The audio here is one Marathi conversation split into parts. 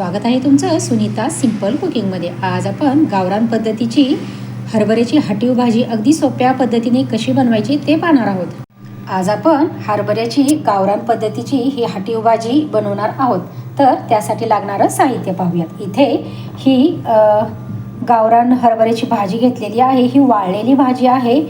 स्वागत आहे तुमचं सुनीता सिंपल कुकिंगमध्ये. आज आपण गावरान पद्धतीची हरभऱ्याची हाटीव भाजी अगदी सोप्या पद्धतीने कशी बनवायची ते पाहणार आहोत. आज आपण हरभऱ्याची गावरान पद्धतीची ही हाटीव भाजी बनवणार आहोत. तर त्यासाठी लागणारं साहित्य पाहूयात. इथे ही गावरान हरभऱ्याची भाजी घेतलेली आहे. ही वाळलेली भाजी आहे.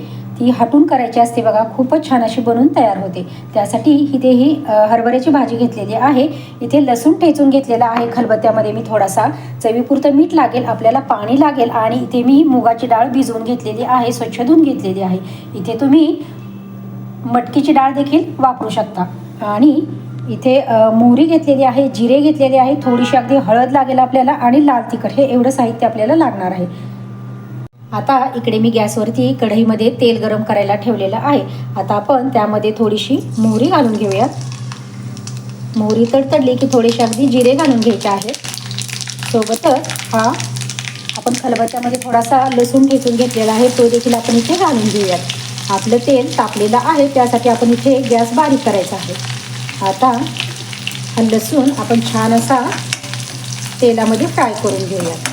ती हटून करायची असते बघा. खूपच छान अशी बनवून तयार होते. त्यासाठी इथे ही हरभऱ्याची भाजी घेतलेली आहे. इथे लसूण ठेचून घेतलेला आहे खलबत्त्यामध्ये मी थोडासा. चवीपुरतं मीठ लागेल आपल्याला पाणी लागेल आणि इथे मी मुगाची डाळ भिजवून घेतलेली आहे स्वच्छ धुवून घेतलेली आहे. इथे तुम्ही मटकीची डाळ देखील वापरू शकता. आणि इथे मोहरी घेतलेली आहे जिरे घेतलेले आहे थोडीशी अगदी हळद लागेल आपल्याला आणि लाल तिखट. हे एवढं साहित्य आपल्याला लागणार आहे. आता इकडे मी गॅसवरती कढईमध्ये तेल गरम करायला ठेवलेलं आहे. आता आपण त्यामध्ये थोडीशी मोहरी घालून घेऊयात. मोहरी तडतडली की थोडेसे अगदी जिरे घालून घ्यायचे आहेत. सोबतच हा आपण खलबत्त्यामध्ये थोडासा लसूण ठेचून घेतलेला आहे तो देखील आपण इथे घालून घेऊयात. आपलं तेल तापलेलं आहे त्यासाठी आपण इथे गॅस बारीक करायचा आहे. आता हा लसूण आपण छान असा तेलामध्ये फ्राय करून घेऊयात.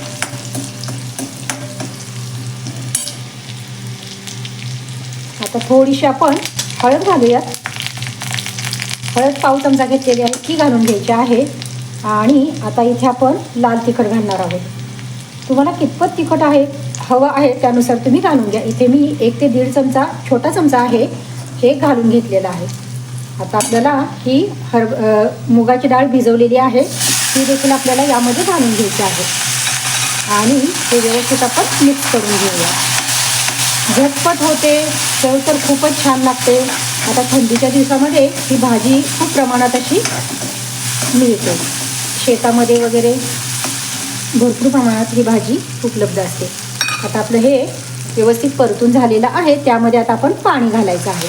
आता थोडीशी आपण हळद घालूयात. हळद पाव चमचा घेतलेली आहे ती घालून घ्यायची आहे. आणि आता इथे आपण लाल तिखट घालणार आहोत. तुम्हाला कितपत तिखट आहे हवं आहे त्यानुसार तुम्ही घालून घ्या. इथे मी एक ते दीड चमचा छोटा चमचा आहे हे घालून घेतलेलं आहे. आता आपल्याला ही हर मुगाची डाळ भिजवलेली आहे ती देखील आपल्याला यामध्ये घालून घ्यायची आहे. आणि हे व्यवस्थित आपण मिक्स करून घेऊया. झटपट होते. चव तर खूपच छान लागते. आता थंडीच्या दिवसामध्ये ही भाजी खूप प्रमाणात अशी मिळते. शेतामध्ये वगैरे भरपूर प्रमाणात ही भाजी उपलब्ध असते. आता आपलं हे व्यवस्थित परतून झालेलं आहे. त्यामध्ये आता आपण पाणी घालायचं आहे.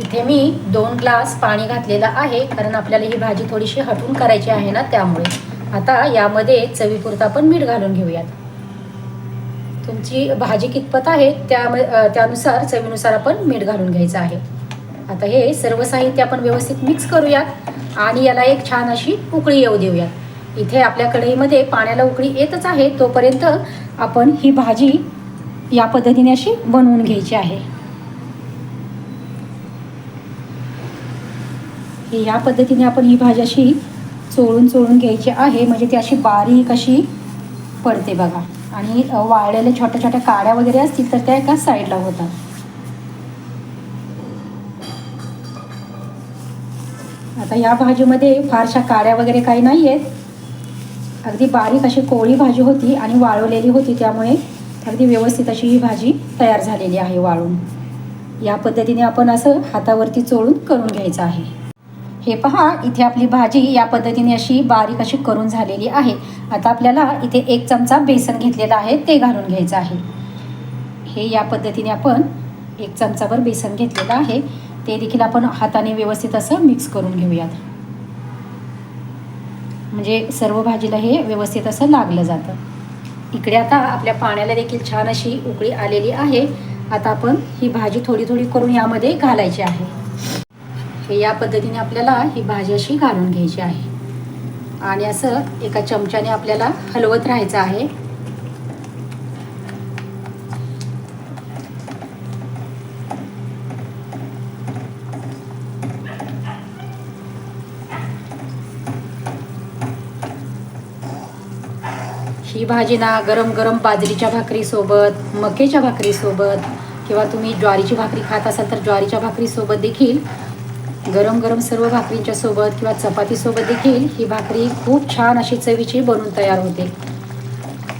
इथे मी दोन ग्लास पाणी घातलेलं आहे. कारण आपल्याला ही भाजी थोडीशी हटून करायची आहे ना त्यामुळे. आता यामध्ये चवीपुरता आपण मीठ घालून घेऊयात. तुमची भाजी कितपत आहे त्या त्यानुसार चवीनुसार आपण मीठ घालून घ्यायचं आहे. आता हे सर्व साहित्य आपण व्यवस्थित मिक्स करूयात आणि याला एक छान अशी उकळी येऊ देऊयात. इथे आपल्या कढईमध्ये पाण्याला उकळी येतच आहे तोपर्यंत आपण ही भाजी या पद्धतीने अशी बनवून घ्यायची आहे. या पद्धतीने आपण ही भाजी अशी चोळून चोळून घ्यायची आहे. म्हणजे ती अशी बारीक अशी पडते बघा. आणि वाळलेल्या छोट्या छोट्या काड्या वगैरे असतील तर त्या एका साईडला होतात. आता या भाजीमध्ये फारशा काड्या वगैरे काही नाही आहेत अगदी बारीक अशी कोळी भाजी होती आणि वाळवलेली होती. त्यामुळे अगदी व्यवस्थित अशी ही भाजी तयार झालेली आहे वाळून. या पद्धतीने आपण असं हातावरती चोळून करून घ्यायचं आहे. हे पहा इथे आपली भाजी या पद्धतीने अशी बारीक अशी करून झालेली आहे. आता आपल्याला इथे एक चमचा बेसन घेतलेला आहे ते घालून घ्यायचं आहे. हे या पद्धतीने आपण एक चमचाभर बेसन घेतलेलं आहे. ते देखील आपण हाताने व्यवस्थित असं मिक्स करून घेऊयात. म्हणजे सर्व भाजीला हे व्यवस्थित असं लागलं जातं. इकडे आता आपल्या पाण्याला देखील छान अशी उकळी आलेली आहे. आता आपण ही भाजी थोडी थोडी करून यामध्ये घालायची आहे. हे या पद्धतीने आपल्याला ही भाजी अशी घालून घ्यायची आहे. आणि असं एका चमच्याने आपल्याला हलवत राहायचं आहे. ही भाजी ना गरम गरम बाजरीच्या भाकरीसोबत मकेच्या भाकरीसोबत किंवा तुम्ही ज्वारीची भाकरी खात असाल तर ज्वारीच्या भाकरीसोबत देखील गरम गरम सर्व भाकरींच्या सोबत किंवा चपातीसोबत देखील ही भाकरी खूप छान अशी चवीची बनून तयार होते.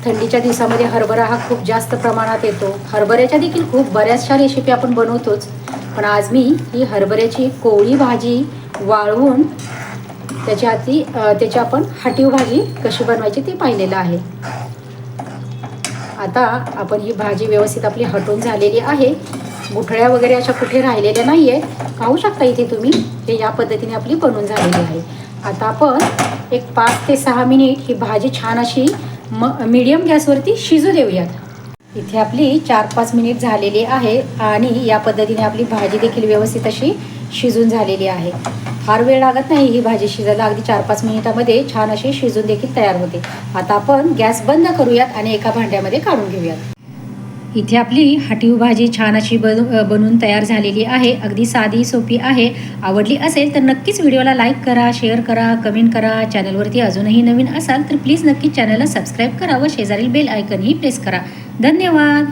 थंडीच्या दिवसामध्ये हरभरा हा खूप जास्त प्रमाणात येतो. हरभऱ्याच्या देखील खूप बऱ्याचशा रेसिपी आपण बनवतोच. पण आज मी ही हरभऱ्याची कोळी भाजी वाळवून त्याच्या हाती त्याची आपण हाटीव भाजी कशी बनवायची ती पाहिलेलं आहे. आता आपण ही भाजी व्यवस्थित आपली हटून झालेली आहे. गुठळ्या वगैरे अशा कुठे राहिलेल्या नाही आहेत पाहू शकता इथे तुम्ही हे या पद्धतीने आपली बनवून झालेली आहे. आता आपण एक पाच ते सहा मिनिट ही भाजी छान अशी म मीडियम गॅसवरती शिजू देऊयात. इथे आपली चार पाच मिनिट झालेली आहे आणि या पद्धतीने आपली भाजी देखील व्यवस्थित अशी शिजून झालेली आहे. फार वेळ लागत नाही ही भाजी शिजायला अगदी चार पाच मिनिटामध्ये छान अशी शिजून देखील तयार होते. आता आपण गॅस बंद करूयात आणि एका भांड्यामध्ये काढून घेऊयात. इथे आपली हाटीव भाजी छान अशी बन बनून तयार झालेली आहे. अगदी साधी सोपी आहे. आवडली असेल तर नक्कीच व्हिडिओला लाईक करा शेअर करा कमेंट करा. चॅनलवरती अजूनही नवीन असाल तर प्लीज नक्कीच चॅनलला सबस्क्राईब करा व शेजारील बेल आयकनही प्रेस करा. धन्यवाद!